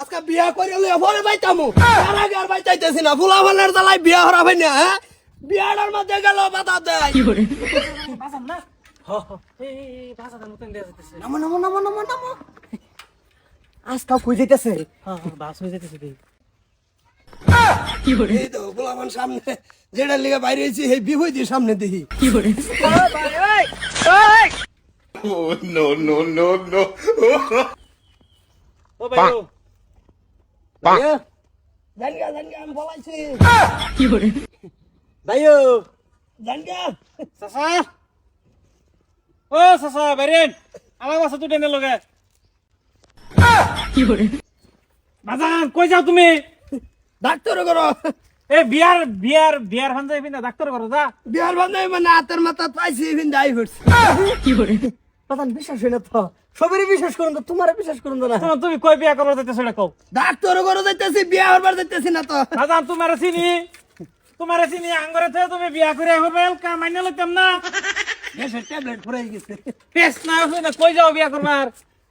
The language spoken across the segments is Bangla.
আজকে বিয়া করে লইয়া পরে বাইতামু। তার আগে আর বাইতাইতেছি না। ফুলা ফালের জ্বালাই বিয়া হরা ভাই না হ্যাঁ? বিয়াটার মধ্যে গেল বাধা দেয়। না? নামো নামো নামো নামো নামো। কই হ্যাঁ হ্যাঁ, বাস হয়ে যাইতেছে দেখি এই তো ফুলাফান সামনে যেটা লিগে বাইরে হয়েছি এই বিভই দিয়ে সামনে দেখি। Oh, no, no, no. ও ভাই ও, চাচা বাইরেন। আমার বাসা তুই টেনে লগে। বাজান কই যাও তুমি? ডাক্তার করো এ বিয়ার বিয়ার বিয়ার ফান যাইবি না ডাক্তার করো যা। বিয়ার বান্ধবী মানে হাতের মাথা পাইছি এখান যাই হচ্ছে প্রধান বিশ্বাস হয় তো। সবারই বিশ্বাস করুন তো তোমার বিশ্বাস করুন না। তুমি কই বিয়া করো যাইতে সেটা কও? ডাক্তার করো যাইতেছি বিয়া হবার যাইতেছি না তো। বাজান তোমার চিনি? তোমার চিনি আঙ্গরে থেকে তুমি বিয়া করে হবে কা মাইনে লইতাম না। গ্যাসের ট্যাবলেট ফুরাই গেছে। টেস্ট না হইছে না কই যাও বিয়া করবার?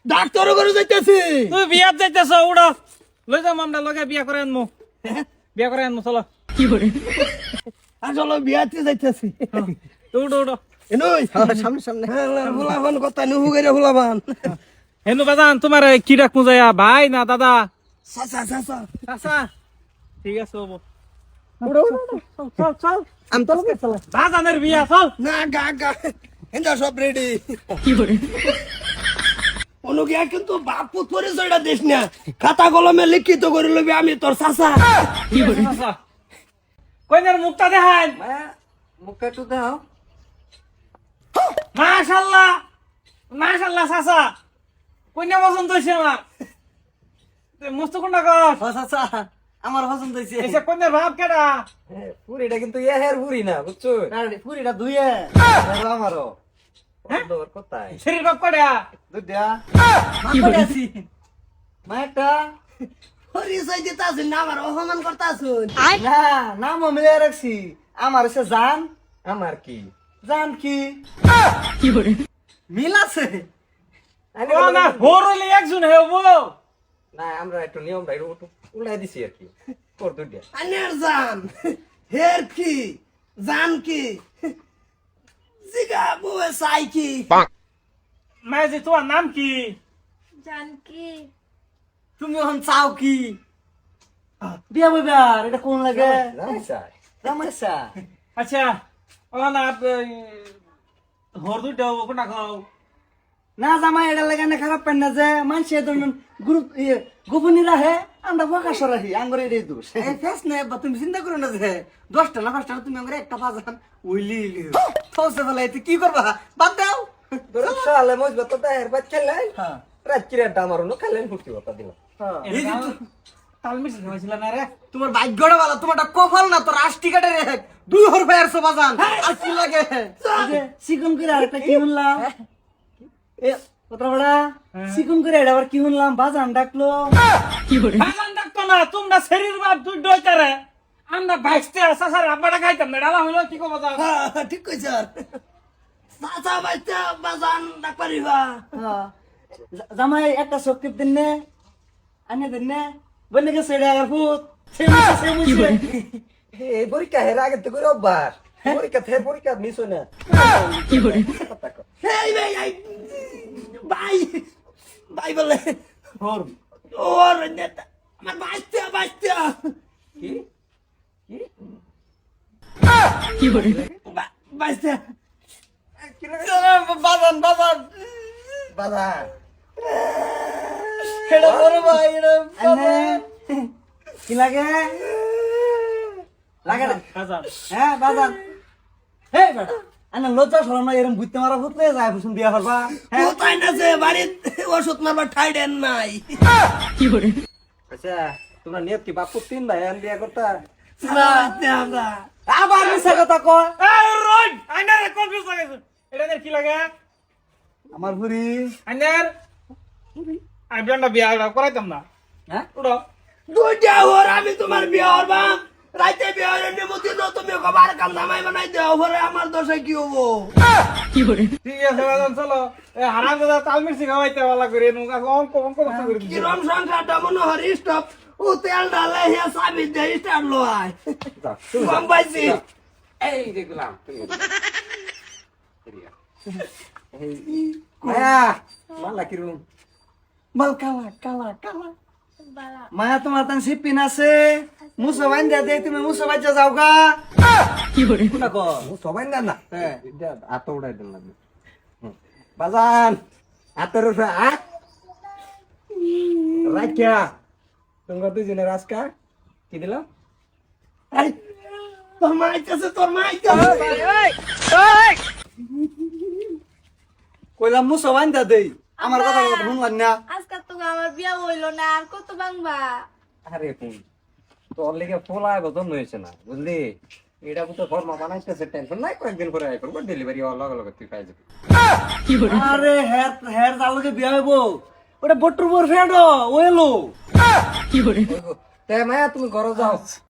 ডাক্তার করো যাইতেছি। তুমি বিয়াত যাইতেছ উড়ো। লই যাম আমরা লগে বিয়া করে আনমু। বিয়া করে আনমু চলো। আসলে বিয়াতে যাইতেছি। উড়ো উড়ো। এনুই। সামনে সামনে। ফুলাবান কথা নুহু হেনু বাজান তোমার কি ভাই না দাদা? সাসা সাসা ঠিক আছে হব। চল চল আমি তো লোকে চলে। বাজানের বিয়া চল। না গা গা। এন্দা সব রেডি অনুগিয়া কিন্তু বাপু পরিচয়টা দিস না। খাতা কলমে লিখিত করে লবি আমি তোর চাচা। আচ্ছা কইনার মুখটা দেখান। মুখে একটু দাও মাশাল্লাহ মাশাল্লাহ চাচা। কইনা পছন্দ হইছে আমার? মস্ত কোনটা কর। চাচা আমার পছন্দ হয়েছে এসে কইনার ভাব কেডা? পুরিটা কিন্তু ইয়ের পুরি না বুঝছ? পুরিটা ধুয়ে আমারও। কোথায়? শরীর ভাব কেডা? দুধা আছি। মায়েরটা পরিচয় দিতে আসুন না আমার অপমান করতে আসুন না নাম মিলে রাখছি। আমার সে জান আমার কি? জান কি? মিল আছে? না একজন হেবো। না আমরা একটু নিয়মটা একটু উল্লাই দিছি আর কি। তোর দুধা আনের জান হের কি? জান কি? জিগা বুয়ে সাই কি? মাঝে তোমার নাম কি? তুমি এখন চাও কি? বিয়া বইবার এটা কোন লাগে? আচ্ছা না হোর দুইটা হব কোনটা খাও। না জামাই এটা লাগে না খারাপ পাই না যে মানুষ গ্রুপ গোপনী রাহে আমরা প্রকাশ রাহি আঙ্গরে এই দোষ। ফেস না বা তুমি চিন্তা করো না যে দশটা না পাঁচটা তুমি আঙ্গরে একটা বাজান উইলি ফসে ফেলাই তুই কি করবা বাদ দাও। সালে মজবা তো দেহের বাদ হ্যাঁ রাত কিরে ডামার খেলেন ফুটি কথা দিল এই যে তু- তাল মিশে খাওয়াইছিল না রে? তোমার ভাগ্যটা ভালো তোমারটা কপাল না তোর আষ্টি কাটে রে দুই হর ভাই আর বাজান আর কি লাগে? করে আরেকটা কি শুনলাম? এ কত বড়া করে এটা আবার কি শুনলাম? বাজান ডাকলো। বাগান ডাক্তার না তোমরা শরীর ভাব দুই ডইতারে আমরা বাইশতে সাসার আব্বাটা খাইতাম না ডালা হইল কি কব হ্যাঁ, ঠিক বাইতে বাজান ডাক পারিবা হ্যাঁ। জামাই একটা শক্তি দিন নে আনে দিন নে। বনে গেছে এটা আর ভূত এই পরীক্ষা হের আগে তো করে অভ্যাস। পরীক্ষা থেকে পরীক্ষা মিস হয় না। এই ভাই এই, ভাই ভাই বলে হর ওর নেতা। আমার বাঁচতে বাঁচতে বা- বাঁচতে বাজান বাজান। বাজার এটা বড় এটা কি লাগে লাগে না হ্যাঁ বাজান হে বেটা আনা লজ্জা সরম না এরকম বুঝতে মারা ভূত লয়ে যায় বুঝুন বিয়া করবা হ্যাঁ কোথায় না যে বাড়ির ওষুধ মারবার ঠাই দেন নাই আচ্ছা তোমরা নিয়ত কি বাপু তিন ভাই আন বিয়া করতা বাঁচতে আমরা আবার মিছা কথা কয় এই রোড আইনার কনফিউজ লাগাইছে এটা কি লাগে আমার আইনার আমি বিয়ানটা বিয়া করাইতাম না। হ্যাঁ? উড়ো দুইটা ওর আমি তোমার বিয়ে হরবাম রাইতে বিয়ে হয়ে নেব দিন তুমি কবার কাম নামাই বানাই দেও পরে আমার দশে কি হব ঠিক আছে বাজান চলো। এ হারাম দাদা তাল মির্চি খাওয়াইতে ভালো করে নুকা অঙ্ক অঙ্ক বস্তা করে দিছি। কিরম সংখ্যাটা মনে হয় স্টপ। ও তেল ডালে হে সাবি দে স্টার্ট লো আয় কম পাইছি। এই দেখলাম মায়া মালা কিরম। মাল কালা কালা কালা মায়া তোমার তান সিপিন আছে মুসো বাইন্দা দে তুমি মুসো বাইজা যাও গা কি করে না কো ও সবাই না হ্যাঁ। আত উড়াই দিন লাগবে বাজান আতের উপরে আত রাখিয়া তোমরা দুজনে রাজকা কি দিলাম এই, তোর মা আইতেছে তোর মা আইতেছে কইলাম মুসো বাইন্দা দেই আমার কথা শুনলাম না আমার বিয়া হইল না আর কত বাংবা আরে কোন তোর লেগে পোলা বদন হয়েছে না বুঝলি? এটা তো ফর্মা বানাইতেছে টেনশন নাই কয়েকদিন পরে আই করব ডেলিভারি হওয়ার লগে লগে তুই পাই যাবি। আরে হের হের তার লগে বিয়া হইব ওটা বট্টুর বর ফ্রেন্ড ও এলো। তে মায়া তুমি ঘর যাও।